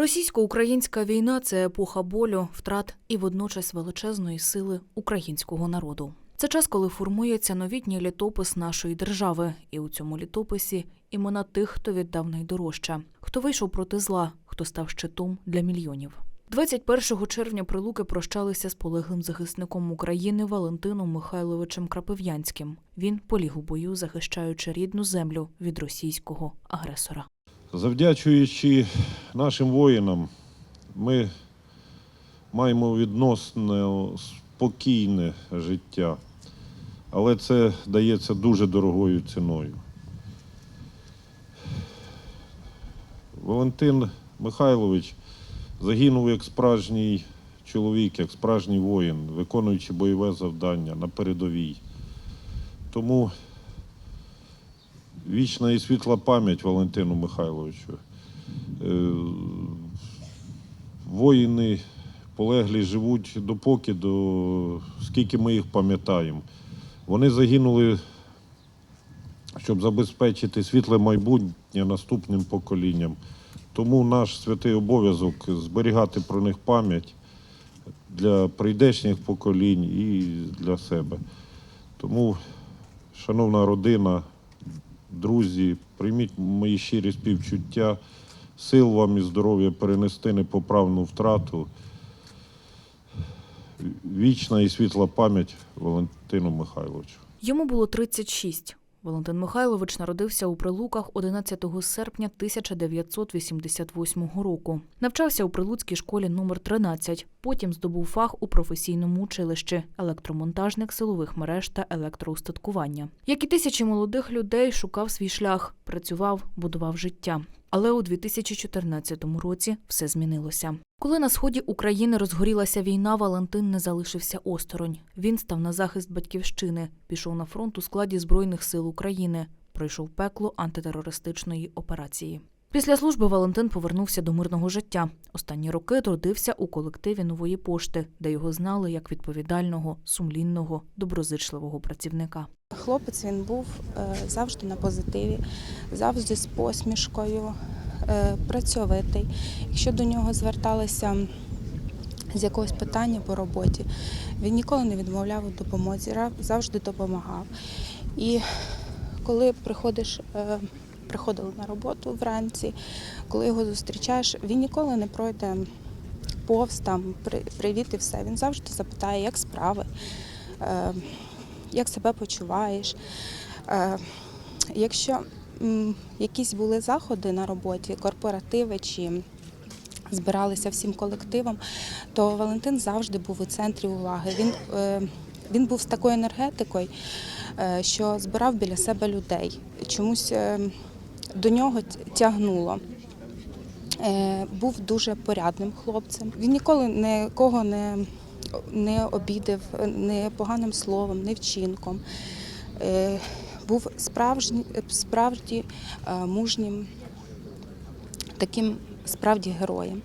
Російсько-українська війна це епоха болю, втрат і водночас величезної сили українського народу. Це час, коли формується новітній літопис нашої держави, і у цьому літописі імена тих, хто віддав найдорожче, хто вийшов проти зла, хто став щитом для мільйонів. 21 червня прилуки прощалися з полеглим захисником України Валентином Михайловичем Крапив'янським. Він поліг у бою, захищаючи рідну землю від російського агресора. Завдячуючи нашим воїнам, ми маємо відносно спокійне життя, але це дається дуже дорогою ціною. Валентин Михайлович загинув як справжній чоловік, як справжній воїн, виконуючи бойове завдання на передовій. Тому Вічна і світла пам'ять Валентину Михайловичу. Е, Воїни полеглі живуть допоки, до скільки ми їх пам'ятаємо. Вони загинули, щоб забезпечити світле майбутнє наступним поколінням. Тому наш святий обов'язок зберігати про них пам'ять для прийдешніх поколінь і для себе. Тому, шановна родина, друзі, прийміть мої щирі співчуття, сил вам і здоров'я перенести непоправну втрату. Вічна і світла пам'ять Валентину Михайловичу. Йому було 36. Валентин Михайлович народився у Прилуках 11 серпня 1988 року. Навчався у Прилуцькій школі номер 13. Потім здобув фах у професійному училищі електромонтажник силових мереж та електроустаткування. Як і тисячі молодих людей, шукав свій шлях, працював, будував життя. Але у 2014 році все змінилося. Коли на сході України розгорілася війна, Валентин не залишився осторонь. Він став на захист батьківщини, пішов на фронт у складі Збройних сил України, пройшов пекло антитерористичної операції. Після служби Валентин повернувся до мирного життя. Останні роки трудився у колективі нової пошти, де його знали як відповідального, сумлінного, доброзичливого працівника. Хлопець він був е, завжди на позитиві, завжди з посмішкою, е, працьовитий. Якщо до нього зверталися з якогось питання по роботі, він ніколи не відмовляв у допомозі, завжди допомагав. І коли приходиш, е, приходили на роботу вранці, коли його зустрічаєш, він ніколи не пройде повз там, «При- привіт і все. Він завжди запитає, як справи. Е, як себе почуваєш. Е, Якщо якісь були заходи на роботі, корпоративи чи збиралися всім колективом, то Валентин завжди був у центрі уваги. Він, е, він був з такою енергетикою, що збирав біля себе людей. Чомусь до нього тягнуло. Е, Був дуже порядним хлопцем. Він ніколи нікого не, не обідав не поганим словом, не вчинком. Е, Був справжній, справді е, мужнім, таким справді героєм.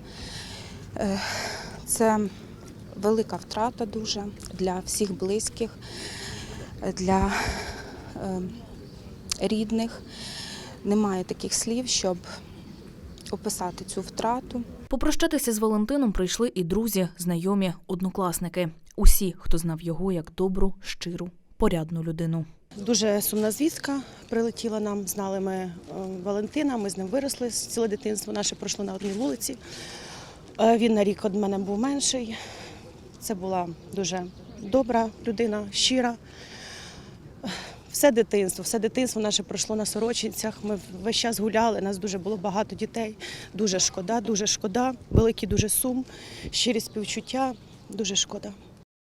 Е, Це велика втрата дуже для всіх близьких, е, для е, рідних. Немає таких слів, щоб описати цю втрату. Попрощатися з Валентином прийшли і друзі, знайомі, однокласники. Усі, хто знав його як добру, щиру, порядну людину. Дуже сумна звістка прилетіла нам. Знали ми е, Валентина. Ми з ним виросли. Ціле дитинство наше пройшло на одній вулиці. Е, Він на рік від мене був менший. Це була дуже добра людина, щира. Все дитинство, все дитинство наше пройшло на сорочинцях. Ми весь час гуляли. Нас дуже було багато дітей. Дуже шкода, дуже шкода. Великий дуже сум, щирі співчуття. Дуже шкода.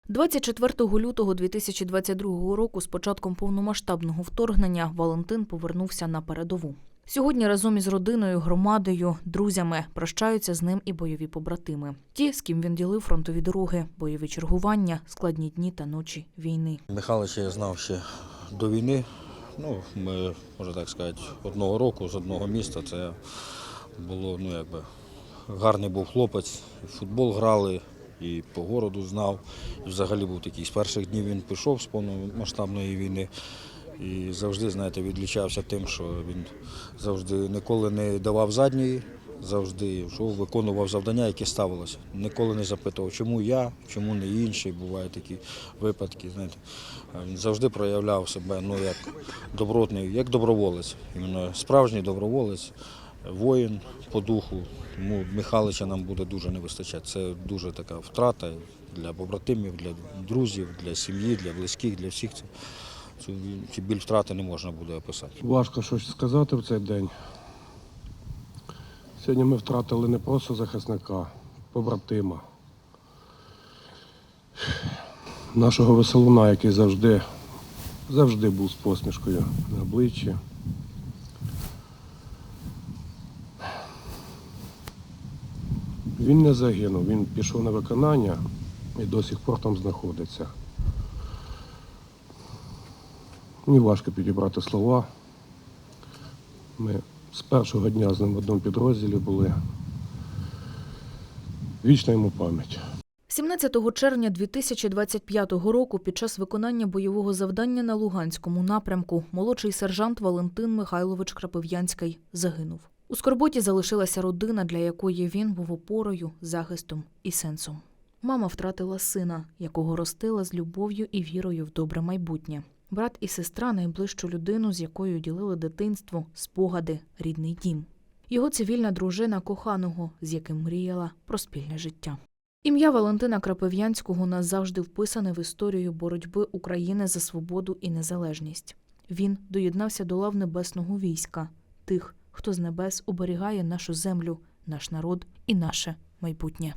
24 лютого 2022 року, з початком повномасштабного вторгнення, Валентин повернувся на передову. Сьогодні разом із родиною, громадою, друзями прощаються з ним і бойові побратими. Ті, з ким він ділив фронтові дороги, бойові чергування, складні дні та ночі війни. Михайловича я знав ще до війни. Ну, ми, можна так сказати, одного року з одного міста. Це було, ну якби, гарний був хлопець. Футбол грали, і по городу знав. І взагалі був такий. З перших днів він пішов з повномасштабної війни. І завжди, знаєте, відлічався тим, що він завжди ніколи не давав задньої, завжди йшов, виконував завдання, які ставилося. Ніколи не запитував, чому я, чому не інший. Бувають такі випадки. Знаєте. Він завжди проявляв себе ну, як добротний, як доброволець. Іменно справжній доброволець, воїн по духу. Тому Михайлича нам буде дуже не вистачати. Це дуже така втрата для побратимів, для друзів, для сім'ї, для близьких, для всіх. Цю біль втрати не можна буде описати. Важко щось сказати в цей день. Сьогодні ми втратили не просто захисника, побратима. Нашого веселуна, який завжди, завжди був з посмішкою на обличчі. Він не загинув, він пішов на виконання і до сих пор там знаходиться. Мені важко підібрати слова. Ми з першого дня з ним в одному підрозділі були. Вічна йому пам'ять. 17 червня 2025 року під час виконання бойового завдання на Луганському напрямку молодший сержант Валентин Михайлович Крапив'янський загинув. У скорботі залишилася родина, для якої він був опорою, захистом і сенсом. Мама втратила сина, якого ростила з любов'ю і вірою в добре майбутнє. Брат і сестра найближчу людину, з якою ділили дитинство, спогади, рідний дім. Його цивільна дружина коханого, з яким мріяла про спільне життя. Ім'я Валентина Крапив'янського назавжди вписане в історію боротьби України за свободу і незалежність. Він доєднався до лав небесного війська, тих, хто з небес оберігає нашу землю, наш народ і наше майбутнє.